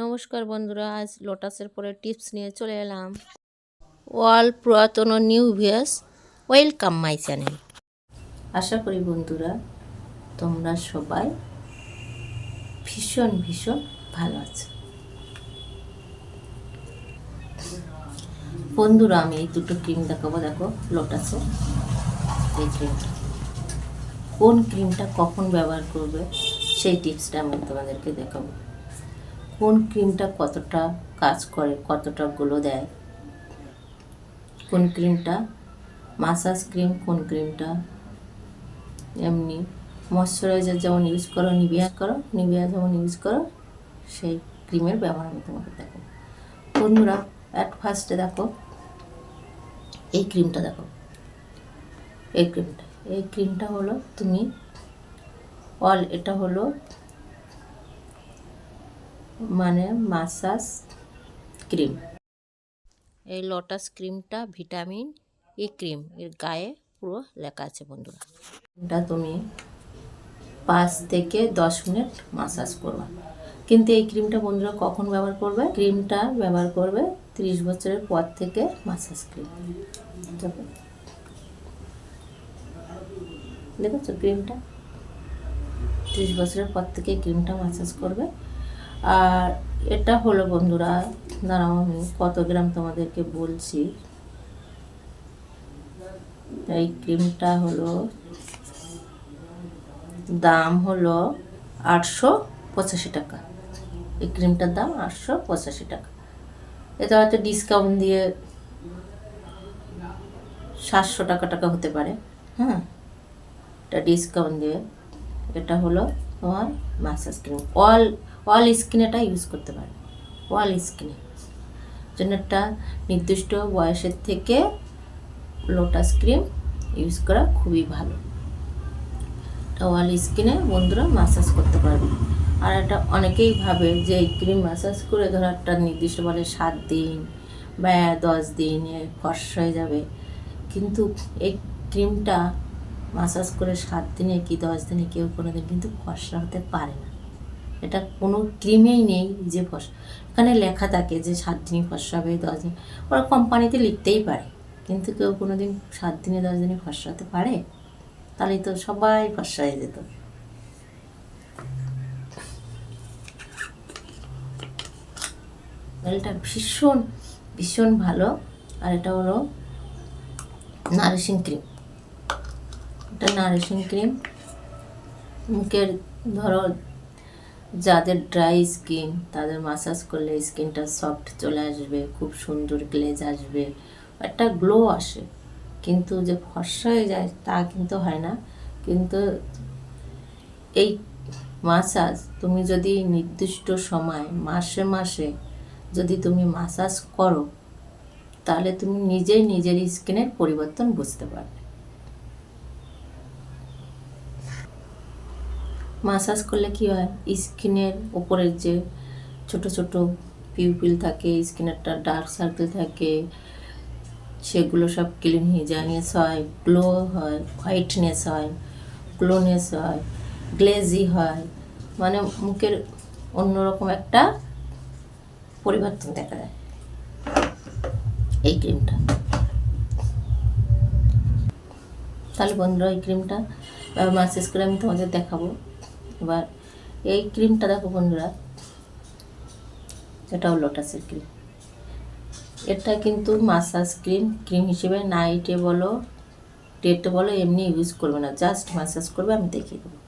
নমস্কার বন্ধুরা, আজ লোটাসের পরে টিপস নিয়ে চলে এলাম। অল পুরাতন new viewers welcome my channel. আশা করি বন্ধুরা, তোমরা সবাই ভীষণ ভীষণ ভালো আছো। বন্ধুরা, আমি এই দুটো ক্রিম দেখাবো, দেখো, লোটাসে। এই ক্রিমটা কোন ক্রিমটা কখন ব্যবহার করবে, সেই টিপসটা আমি তোমাদেরকে দেখাবো। কোন ক্রিমটা কতটা কাজ করে, কতটা গ্লো দেয়? কোন ক্রিমটা? মাসাজ ক্রিম কোন ক্রিমটা? এমনি ময়শ্চারাইজার যেমন ইউজ করো, নিভিয়া করো, নিভিয়া যেমন ইউজ করো, সেই ক্রিমের ব্যবহার আমি তোমাকে দেখো বন্ধুরা অ্যাট ফার্স্টে দেখো, এই ক্রিমটা দেখো। এই ক্রিমটা এই ক্রিমটা হলো তুমি অল এটা হলো মানে মাসাজ ক্রিম এই লটাস ক্রিমটা ভিটামিন ই ক্রিম এর গায়ে পুরো লেখা আছে বন্ধুরা। এটা তুমি পাঁচ থেকে দশ মিনিট মাসাজ করবা। কিন্তু এই ক্রিমটা বন্ধুরা কখন ব্যবহার করবে? ক্রিমটা ব্যবহার করবে ত্রিশ বছরের পর থেকে মাসাজ ক্রিম দেখো। দেখেছ ক্রিমটা ত্রিশ বছরের পর থেকে ক্রিমটা মাসাজ করবে। আর এটা হলো বন্ধুরা, দাঁড়াও আমি কত গ্রাম তোমাদেরকে বলছি। এই ক্রিমটা হলো, দাম হলো আটশো পঁচাশি টাকা। এই ক্রিমটার দাম আটশো পঁচাশি টাকা। এটা হয়তো ডিসকাউন্ট দিয়ে সাতশো টাকা টাকা হতে পারে হ্যাঁ? এটা ডিসকাউন্ট দিয়ে। এটা হলো তোমার মাসাজ ক্রিম অল অল স্কিনে এটা ইউজ করতে পারে অল স্কিনে জন্য একটা নির্দিষ্ট বয়সের থেকে লোটাস ক্রিম ইউজ করা খুবই ভালো। এটা অল স্কিনে বন্ধুরা মাসাজ করতে পারবে। আর এটা অনেকেই ভাবে যে এই ক্রিম মাসাজ করে ধরো একটা নির্দিষ্ট বলে সাত দিন বা দশ দিন ফর্সা হয়ে যাবে। কিন্তু এই ক্রিমটা মাসাজ করে সাত দিনে কি দশ দিনে কেউ কোনো দিন কিন্তু ফর্সা হতে পারে না। এটা কোনো ক্রিমেই নেই যে ফস, এখানে লেখা থাকে যে সাত দিনই ফর্সা হবে দশ দিন, ওরা কোম্পানিতে লিখতেই পারে। কিন্তু কেউ কোনো দিন সাত দিনে, দশ দিনে ফর্সা হতে পারে? তাহলে তো সবাই ফর্সা হয়ে যেত। এটা ভীষণ ভীষণ ভালো, আর এটা হলো নারিশিং ক্রিম। এটা নারিশিং ক্রিম, মুখের ধরো যাদের ড্রাই স্কিন তাদের মাসাজ করলে স্কিনটা সফট চলে আসবে, খুব সুন্দর গ্লেজ আসবে, একটা গ্লো আসে। কিন্তু যে ফর্সা হয়ে যায়, তা কিন্তু হয় না। কিন্তু এই মাসাজ তুমি যদি নির্দিষ্ট সময়, মাসে মাসে যদি তুমি মাসাজ করো, তাহলে তুমি নিজেই নিজের স্কিনের পরিবর্তন বুঝতে পারবে। মাসাজ করলে কি হয়? স্কিনের ওপরের যে ছোট ছোট পিউপিল থাকে, স্কিনেরটা ডার্ক সার্কেল থাকে, সেগুলো সব ক্লিন হয়ে যায়। হয় গ্লো হয় হোয়াইটনেস হয় গ্লোনেস হয় গ্লেজি হয়। মানে মুখের অন্যরকম একটা পরিবর্তন দেখা যায়। এই ক্রিমটা তাহলে বন্ধুরা, এই ক্রিমটা মাসেজ করে আমি তোমাদের দেখাবো। এবার এই ক্রিমটা দেখো বন্ধুরা, এটাও লোটাসের ক্রিম। এটা কিন্তু মাসাজ ক্রিম ক্রিম হিসেবে নাইটে বলো, ডেটে বলো, এমনি ইউজ করবে না জাস্ট মাসাজ করবে, আমি দেখিয়ে দেবো।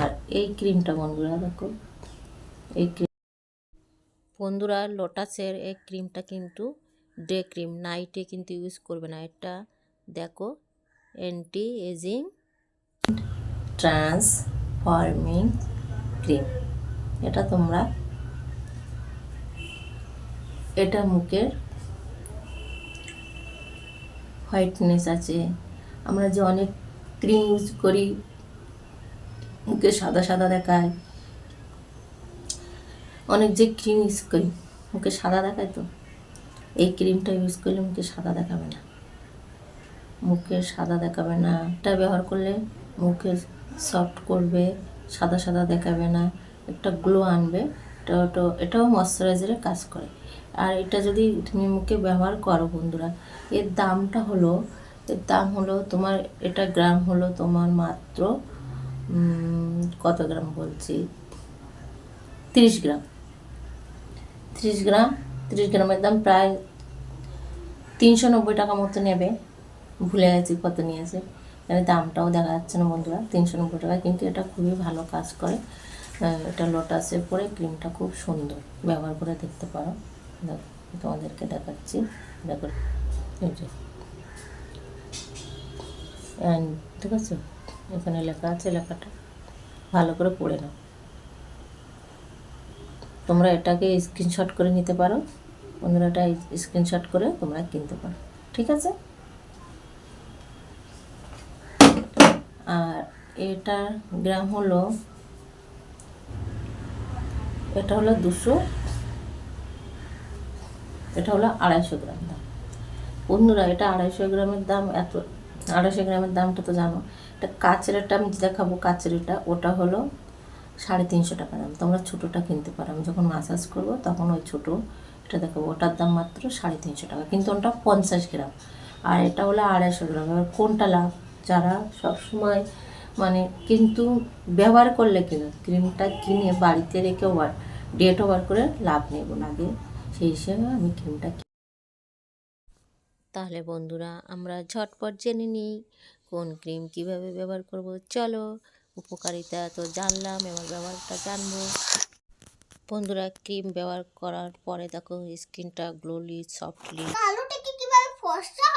আর এই ক্রিমটা বন্ধুরা দেখো, এই ক্রিম বন্ধুরা, লোটাসের এই ক্রিমটা কিন্তু ডে ক্রিম, নাইটে কিন্তু ইউজ করবে না। এটা দেখো anti ageing transforming cream এটা তোমরা এটা মুখের হোয়াইটনেস আছে। আমরা যে অনেক ক্রিম ইউজ করি, মুখে সাদা সাদা দেখায়। অনেক যে ক্রিম ইউজ করি, মুখে সাদা দেখায় তো? এই ক্রিমটা ইউজ করলে মুখে সাদা দেখাবে না। মুখে সাদা দেখাবে না। এটা ব্যবহার করলে মুখে সফট করবে, সাদা সাদা দেখাবে না, একটা গ্লো আনবে, এটা ওটা, এটাও ময়শ্চারাইজারের কাজ করে। আর এটা যদি তুমি মুখে ব্যবহার করো বন্ধুরা, এর দামটা হলো, এর দাম হলো তোমার, এটা গ্রাম হলো তোমার মাত্র কত গ্রাম বলছি? তিরিশ গ্রাম। তিরিশ গ্রাম, তিরিশ গ্রামের দাম প্রায় তিনশো নব্বই টাকা মতো নেবে। ভুলে গেছি কত নিয়েছে। এখানে দামটাও দেখা যাচ্ছে না বন্ধুরা, তিনশো নব্বই টাকা কিন্তু এটা খুবই ভালো কাজ করে। এটা লোটাসে পরে ক্রিমটা খুব সুন্দর, ব্যবহার করে দেখতে পারো। তোমাদেরকে দেখাচ্ছি। দেখো ঠিক আছে? এখানে লেখা আছে লেখাটা। ভালো করে পড়ে নাও। তোমরা এটাকে স্ক্রিনশট করে নিতে পারো। বন্ধুরা, এটা স্ক্রিনশট করে তোমরা কিনতে পারো। ঠিক আছে আর এটার গ্রাম হলো, এটা হলো দুশো, এটা হলো আড়াইশো গ্রাম দাম। বন্ধুরা, এটা আড়াইশো গ্রামের দাম এত, আড়াইশো গ্রামের দামটা তো জানো। এটা কাচের আমি দেখাবো কাচেরটা ওটা হলো সাড়ে তিনশো টাকা দাম। তোমরা ছোটোটা কিনতে পারো। আমি যখন মাসাজ করব, তখন ওই ছোটো এটা দেখাবো। ওটার দাম মাত্র সাড়ে তিনশো টাকা, কিন্তু ওটা পঞ্চাশ গ্রাম। আর এটা হলো আড়াইশো গ্রাম। এবার কোনটা লাভ? যারা সবসময় মানে কিন্তু ব্যবহার করলে কিনা ক্রিমটা কিনে বাড়িতে রেখে ওভার ডেট ওভার করে লাভ নেব না আগে সেই হিসেবে আমি ক্রিমটা তাহলে বন্ধুরা আমরা ঝটপট জেনে নিই কোন ক্রিম কীভাবে ব্যবহার করব। চলো উপকারিতা তো জানলাম এবার ব্যবহারটা জানব। বন্ধুরা ক্রিম ব্যবহার করার পরে দেখো স্কিনটা গ্লোলি সফটলি কালোটাকে কীভাবে ফর্সা হবে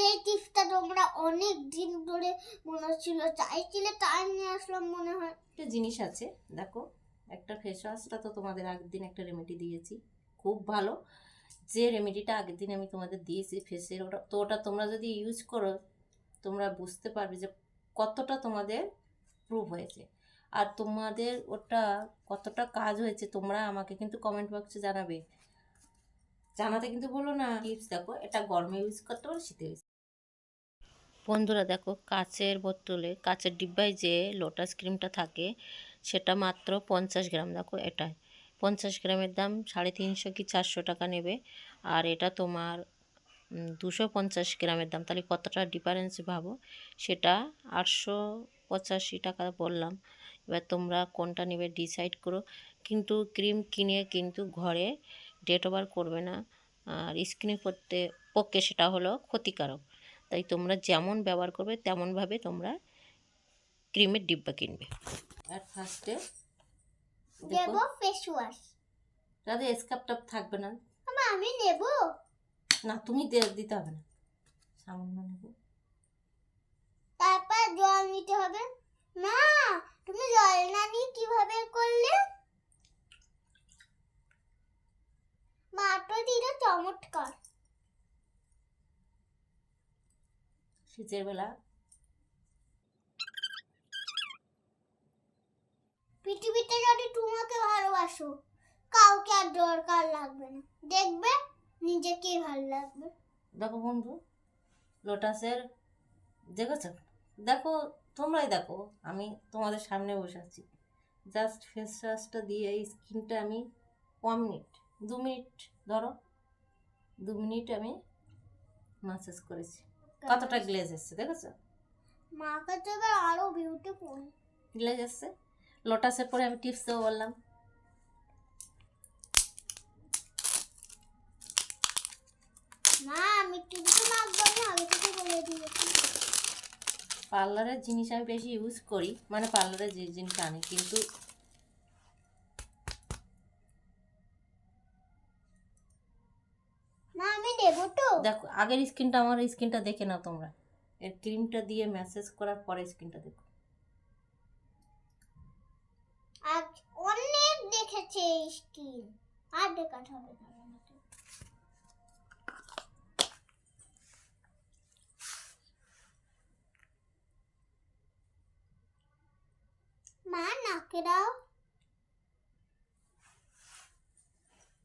সেই টিপসটা তোমরা অনেক দিন ধরে মনে হচ্ছিল, চাইছিলে তাই নিয়ে আসলাম মনে হয়। একটা জিনিস আছে, দেখো, একটা ফেস ওয়াশটা তো তোমাদের আগের দিন একটা রেমেডি দিয়েছি, খুব ভালো। যে রেমেডিটা আগের দিন আমি তোমাদের দিয়েছি ফেসের ওটা তো ওটা তোমরা যদি ইউজ করো, তোমরা বুঝতে পারবে যে কতটা তোমাদের প্রুভ হয়েছে। আর তোমাদের ওটা কতটা কাজ হয়েছে, তোমরা আমাকে কিন্তু কমেন্ট বক্সে জানাবে। জানাতে কিন্তু বলো না। টিপস দেখো, এটা গরমে ইউজ করতে পারো, শীতে ইউজ বন্ধুরা দেখো কাচের বোতলে, কাচের ডিব্বায় যে লোটাস ক্রিমটা থাকে, সেটা মাত্র পঞ্চাশ গ্রাম। দেখো এটাই। পঞ্চাশ গ্রামের দাম সাড়ে তিনশো কি চারশো টাকা নেবে। আর এটা তোমার দুশো পঞ্চাশ গ্রামের দাম। তাহলে কতটা ডিফারেন্স ভাবো? সেটা আটশো পঁচাশি টাকা বললাম। এবার তোমরা কোনটা নেবে ডিসাইড করো। কিন্তু ক্রিম কিনে কিন্তু ঘরে ডেট ওভার করবে না। আর স্কিনে করতে, পক্ষে সেটা হলো ক্ষতিকারক। তাই তোমরা যেমন ব্যবহার করবে তেমনভাবে তোমরা ক্রিমের ডিব্বা কিনবে। আর ফার্স্টে দেব ফেস ওয়াশ স্কাপ টাপ থাকবে না। আমা আমি নেব। না তুমি দে- দিতে হবে না। সামান্য নেব। তারপর জল নিতে হবে। না তুমি জল না নিয়ে কীভাবে করলে? মাটো দিল চমৎকার। শীতের বেলা। পৃথিবীতে যদি তোমাকে ভালোবাসো কাউকে আর দরকার লাগবে না। দেখবে নিজেকেই ভালো লাগবে। দেখো বন্ধু লোটাসের দেখেছ? দেখো তোমরাই দেখো আমি তোমাদের সামনে বসে আছি। জাস্ট ফেস ওয়াশটা দিয়ে এই স্কিনটা আমি ওয়ান মিনিট দু মিনিট ধরো। দু মিনিট আমি মাসাজ করেছি। কতটা গ্লেজ এসছে দেখেছ? মাকে তো এবার আরও বিউটিফুল গ্লেজ এসছে। লোটাসের পরে আমি টিপস দেবো বললাম। মা আমি টিভিতে মাখবো না আগে থেকে বলে দিয়েছি। পার্লারের জিনিস আমি বেশি ইউজ করি। মানে পার্লারের যে জিনিস আনি কিন্তু মা আমি নেব তো দেখো আগের স্কিনটা আমার স্কিনটা দেখে নাও তোমরা। এর ক্রিমটা দিয়ে ম্যাসেজ করার পরে স্কিনটা দেখো। আজ অনেক দেখেছে স্কিন আর দেখাতে হবে না। মা নাকে দাও।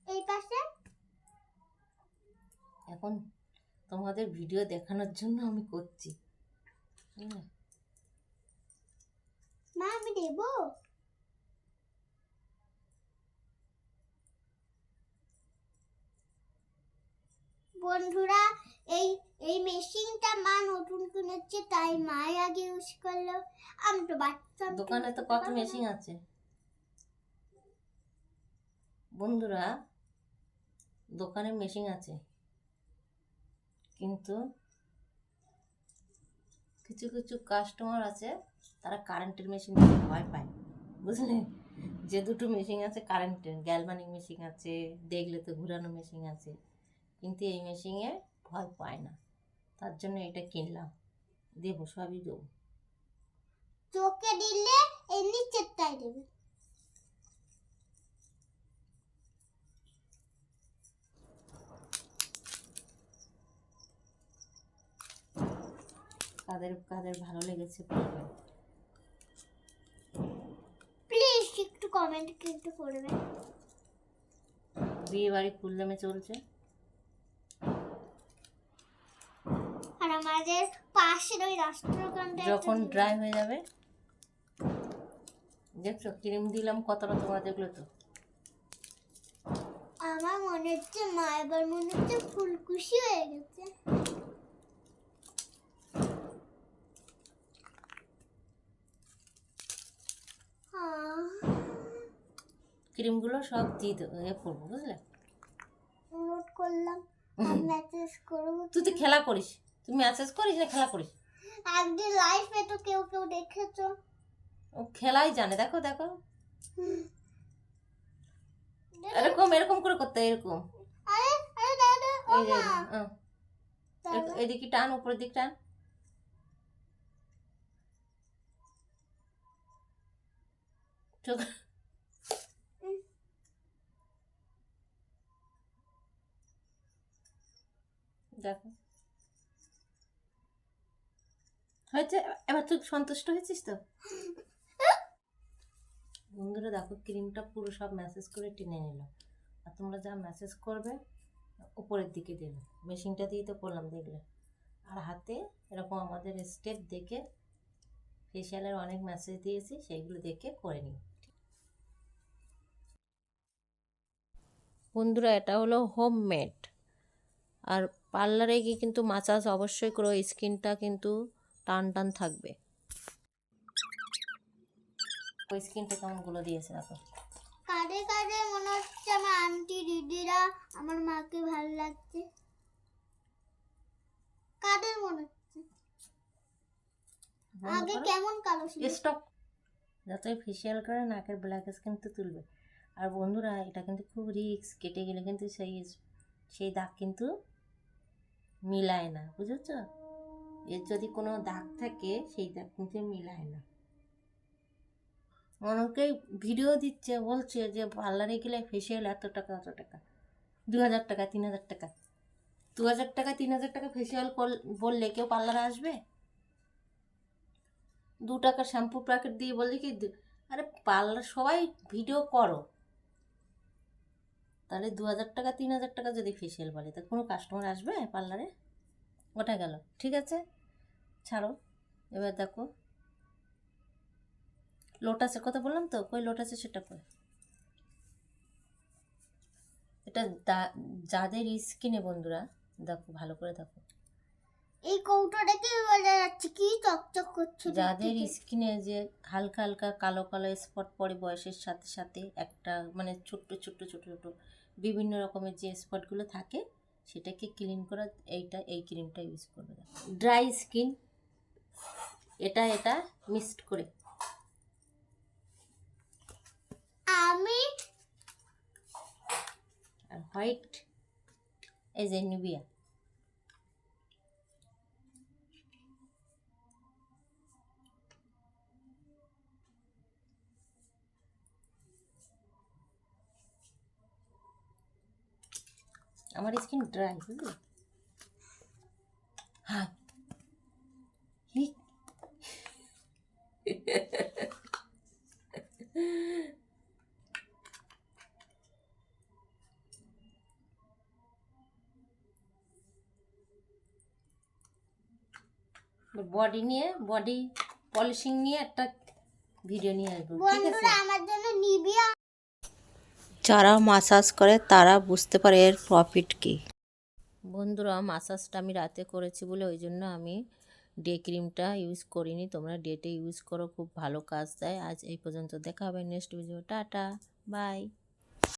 এই পাশে। এখন তোমাদের ভিডিও দেখানোর জন্য আমি করছি। মা আমি দেব বন্ধুরা এই এই মেশিনটা মা নতুন কিনেছে তাই মা আগে ইউজ করল। আমি তো বাচ্চা দোকানে তো কত মেশিন আছে? বন্ধুরা দোকানে মেশিন আছে। কিন্তু কিছু কিছু কাস্টমার আছে, তারা কারেন্টের মেশিন ভয় পায় বুঝলেন যে দুটো মেশিন আছে কারেন্টের গ্যালভানিক মেশিন আছে, দেখলে তো ঘুরানো মেশিন আছে, কিন্তু এই মেশিনে ভয় পায় না। তার জন্য এটা কিনলাম, দেবো, সবই দেবো। চোখে দিলে এই নিচেরটাই দেবে। কাদের কাদের ভালো লেগেছে? প্লিজ একটু কমেন্ট কিন্তু করবে। বিয়ে বাড়ি চলছে। আর আমাদের পাশের ওই রাষ্ট্রকান্তে যখন ড্রাই হয়ে যাবে দেখছ ক্রিম দিলাম কতটা তোমরা দেখল তো। আমার মনে হচ্ছে মা এবার মনে হচ্ছে ফুলকুশি হয়ে গেছে। ক্রিমগুলো সব দিয়ে দেবো এ করব বুঝলে? নোট করলাম মেসেজ করব তুই তো খেলা করিস। তুই মেসেজ করিস না খেলা করিস? একদিন লাইফে তো কেউ কেউ দেখেছ। ও খেলাই জানে দেখো দেখো। এরকম এরকম করে করতে এরকম। আরে আরে দাদা ও। মা। এদিকে টান উপরের দিক টান। চোখ দেখো। হয়েছে? এবার তুই সন্তুষ্ট হয়েছিস তো? বন্ধুরা, দেখো ক্রিমটা পুরো সব ম্যাসেজ করে টেনে নিল। আর তোমরা যা ম্যাসেজ করবে, উপরের দিকে দেবে। মেশিনটা দিয়ে তো করলাম, দেখলে। আর হাতে এরকম আমাদের স্টেপ দেখে ফেশিয়ালের অনেক মেসেজ দিয়েছি, সেইগুলো দেখে করে নিই বন্ধুরা, এটা হলো হোমমেড আর পার্লারে গিয়ে কিন্তু মাসাজ অবশ্যই করো স্কিনটা কিন্তু টান টান থাকবে। ওই স্কিনটা কেমনগুলো দিয়েছে দেখো। কাঁধে কাঁধে মনে হচ্ছে আমার আন্টি দিদিরা আমার মাকে ভালো লাগছে। কাদের মনে হচ্ছে। আগে কেমন কালো ছিল? স্টপ যতই ফেশিয়াল করে নাকের ব্ল্যাক স্কিন তো তুলবে। আর বন্ধুরা এটা কিন্তু খুব রিস্ক কেটে গেলে কিন্তু সেই সেই দাগ কিন্তু মিলায় না, বুঝেছ? এর যদি কোনো দাগ থাকে, সেই দাগ কিন্তু মিলায় না। অনেকেই ভিডিও দিচ্ছে, বলছে যে পার্লারে গেলে ফেসিয়াল এত টাকা এত টাকা দু হাজার টাকা। তিন হাজার টাকা দু হাজার টাকা তিন হাজার টাকা ফেসিয়াল বললে কেউ পার্লারে আসবে? দু টাকা শ্যাম্পু প্যাকেট দিয়ে বললে কি, আরে পার্লার সবাই ভিডিও করো। তাহলে দু হাজার টাকা তিন হাজার টাকা যদি ফেসিয়াল বলে তা কোনো কাস্টমার আসবে পার্লারে ওটা গেল ঠিক আছে? ছাড়ো এবার দেখো। লোটাসের কথা বললাম তো কই লোটাসে সেটা কই? এটা যাদের স্কিনে বন্ধুরা দেখো ভালো করে দেখো। এই কৌটোটাকে বোঝা যাচ্ছে? কি চকচক করছে যাদের স্কিনে যে হালকা হালকা কালো কালো স্পট পড়ে বয়সের সাথে সাথে একটা মানে ছোট্ট ছোট্ট ছোট ছোট বিভিন্ন রকমের যে স্পটগুলো থাকে সেটাকে ক্লিন করা এইটা এই ক্রিমটা ইউজ করবে। ড্রাই স্কিন এটা এটা মিক্সড করে। আমি আর হোয়াইট এই যে নিবিয়া আমার স্কিন ড্রাই বুঝলি? হ্যাঁ। বডি নিয়ে বডি পলিশিং নিয়ে একটা ভিডিও নিয়ে আসব বন্ধুরা, আমার জন্য নিবিয়া যারা মাসাজ করে, তারা বুঝতে পারে এর প্রফিট কী। বন্ধুরা মাসাজটা আমি রাতে করেছি বলে ওই জন্য আমি ডে ক্রিমটা ইউজ করিনি। তোমরা ডেটে ইউজ করো, খুব ভালো কাজ দেয়। আজ এই পর্যন্ত দেখা হবে নেক্সট ভিডিও টাটা বাই